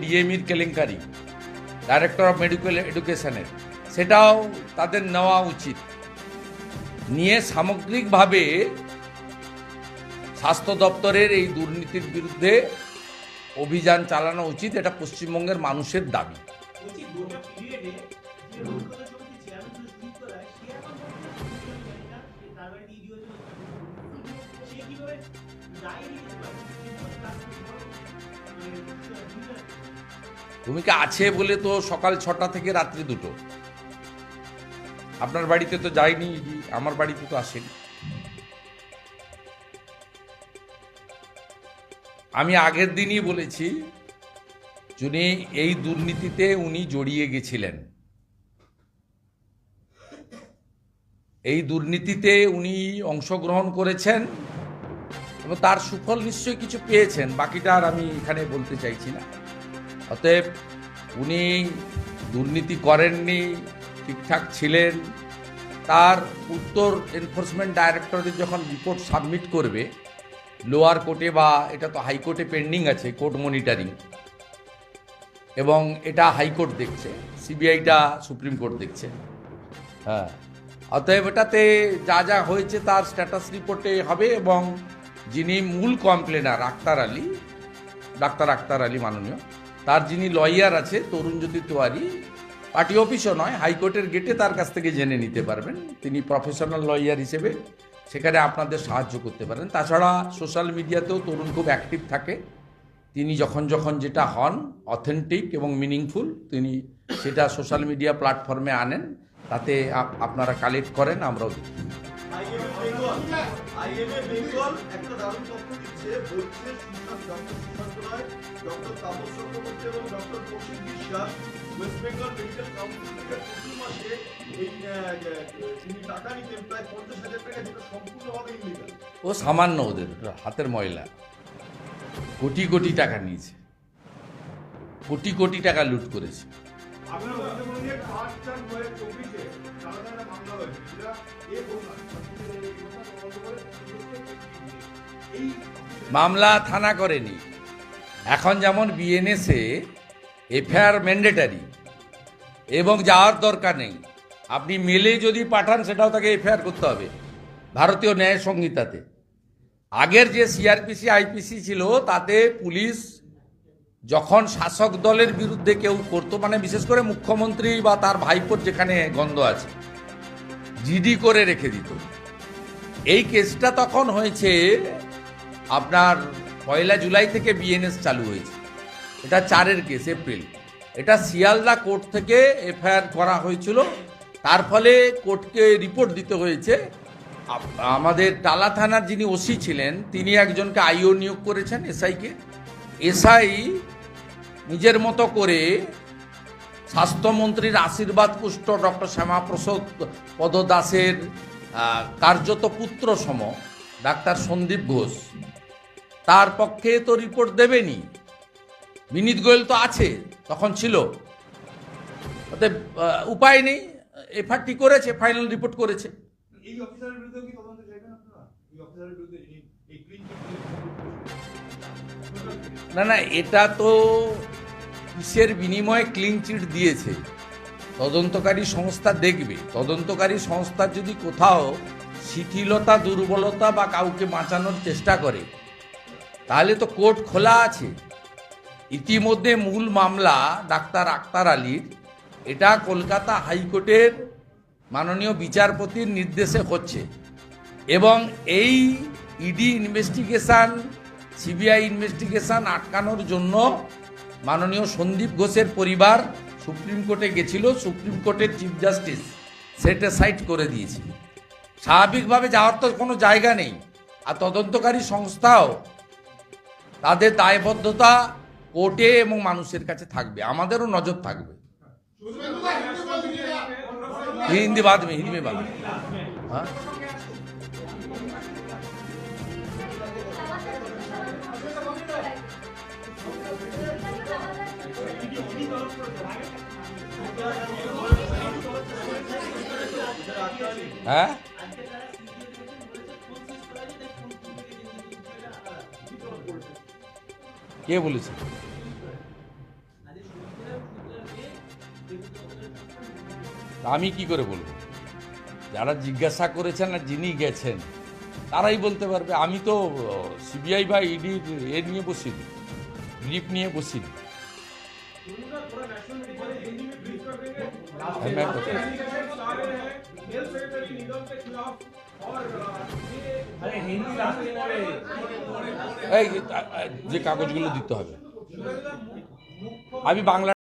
ডিএমির কেলেঙ্কারি director of medical এডুকেশনের সেটাও তাদের নেওয়া উচিত। নিয়ে সামগ্রিকভাবে স্বাস্থ্য দপ্তরের এই দুর্নীতির বিরুদ্ধে অভিযান চালানো উচিত, এটা পশ্চিমবঙ্গের মানুষের দাবি। ভূমিকা ভূমিকা আছে বলে তো সকাল ছটা থেকে রাত্রি দুটো। আপনার বাড়িতে তো যায়নি আমার বাড়িতে তো আসেনি। আমি আগের দিনই বলেছি যিনি এই দুর্নীতিতে উনি জড়িয়ে গেছিলেন। এই দুর্নীতিতে উনি অংশগ্রহণ করেছেন এবং তার সুফল নিশ্চয়ই কিছু পেয়েছেন। বাকিটা আর আমি এখানে বলতে চাইছি না। অতএব উনি দুর্নীতি করেননি, ঠিকঠাক ছিলেন। তার উত্তর এনফোর্সমেন্ট ডাইরেক্টরেট যখন রিপোর্ট সাবমিট করবে লোয়ার কোর্টে বা এটা তো হাইকোর্টে পেন্ডিং আছে কোর্ট মনিটারিং এবং এটা হাইকোর্ট দেখছে সিবিআইটা সুপ্রিম কোর্ট দেখছে। হ্যাঁ অতএব এটাতে যা যা হয়েছে তার স্ট্যাটাস রিপোর্টে হবে, এবং যিনি মূল কমপ্লেনার আক্তার আলী, ডাক্তার আক্তার আলী মাননীয় তার যিনি লয়ার আছে, তরুণজ্যোতি তিওয়ারি, পার্টি অফিসও নয়, হাইকোর্টের গেটে তার কাছ থেকে জেনে নিতে পারবেন। তিনি প্রফেশনাল লয়ার হিসেবে সেখানে আপনাদের সাহায্য করতে পারেন। তাছাড়া সোশ্যাল মিডিয়াতেও তরুণ খুব অ্যাক্টিভ থাকে। তিনি যখন যখন যেটা হন, অথেন্টিক এবং মিনিংফুল, তিনি সেটা সোশ্যাল মিডিয়া প্ল্যাটফর্মে আনেন। তাতে আপ- আপনারা কালেক্ট করেন, আমরাও ও সামান্য ওদের হাতের ময়লা। কোটি কোটি টাকা নিয়েছে। কোটি কোটি টাকা লুট করেছে। মামলা মামলা থানা করেনি। এখন যেমন বিএনএসে এফআইআর ম্যান্ডেটারি এবং যাওয়ার দরকার নেই। আপনি মেলে যদি পাঠান, সেটাও তাকে এফআইআর করতে হবে ভারতীয় ন্যায় সংহিতাতে। আগের যে সিআরপিসি আইপিসি ছিল, তাতে পুলিশ যখন শাসক দলের বিরুদ্ধে কেউ করতো মানে বিশেষ করে মুখ্যমন্ত্রী বা তার ভাইপোর যেখানে গন্ধ আছে জিডি করে রেখে দিত। এই কেসটা তখন হয়েছে, আপনার পয়লা জুলাই থেকে বিএনএস চালু হয়েছে। এটা চারের কেস, এপ্রিল। এটা শিয়ালদা কোর্ট থেকে এফআইআর করা হয়েছিল। তার ফলে কোর্টকে রিপোর্ট দিতে হয়েছে। আমাদের টালা থানার যিনি ওসি ছিলেন, তিনি একজনকে আইও নিয়োগ করেছেন এসআইকে এসআই নিজের মতো করে স্বাস্থ্যমন্ত্রীর আশীর্বাদ পুষ্ট ডক্টর শ্যামাপ্রসাদ পদ দাসের কার্যত পুত্র সম ডাক্তার সন্দীপ ঘোষ। তার পক্ষে তো রিপোর্ট দেবেনি। বিনীত গোয়েল তো আছে তখন ছিল। উপায় নেই এফআরটি করেছে ফাইনাল রিপোর্ট করেছে। না না এটা তো কিসের বিনিময়ে ক্লিন চিট দিয়েছে? তদন্তকারী সংস্থা দেখবে। তদন্তকারী সংস্থা যদি কোথাও শিথিলতা, দুর্বলতা বা কাউকে বাঁচানোর চেষ্টা করে, তাহলে তো কোর্ট খোলা আছে। ইতিমধ্যে মূল মামলা ডাক্তার আক্তার আলীর। এটা কলকাতা হাইকোর্টের মাননীয় বিচারপতির নির্দেশে হচ্ছে। এবং এই ইডি ইনভেস্টিগেশন সিবিআই ইনভেস্টিগেশন আটকানোর জন্য মাননীয় সন্দীপ ঘোষের পরিবার সুপ্রিম কোর্টে গেছিল, সুপ্রিম কোর্টের চিফ জাস্টিস সেটা সাইট করে দিয়েছিল। স্বাভাবিকভাবে যাওয়ার তো কোনো জায়গা নেই। আর তদন্তকারী সংস্থাও তাদের দায়বদ্ধতা কোর্টে এবং মানুষের কাছে থাকবে। আমাদেরও নজর থাকবে। হিন্দি বাদমে হিন্দি বাদ হ্যাঁ? হ্যাঁ? কে বলেছে? আমি কি করে বলব? যারা জিজ্ঞাসা করেছেন আর যিনি গেছেন, তারাই বলতে পারবে, আমি তো সিবিআই বা ইডির এ নিয়ে বসিনি, ব্রিফ নিয়ে বসিনি। যে কাগজগুলো দিতে হবে। আমি বাংলা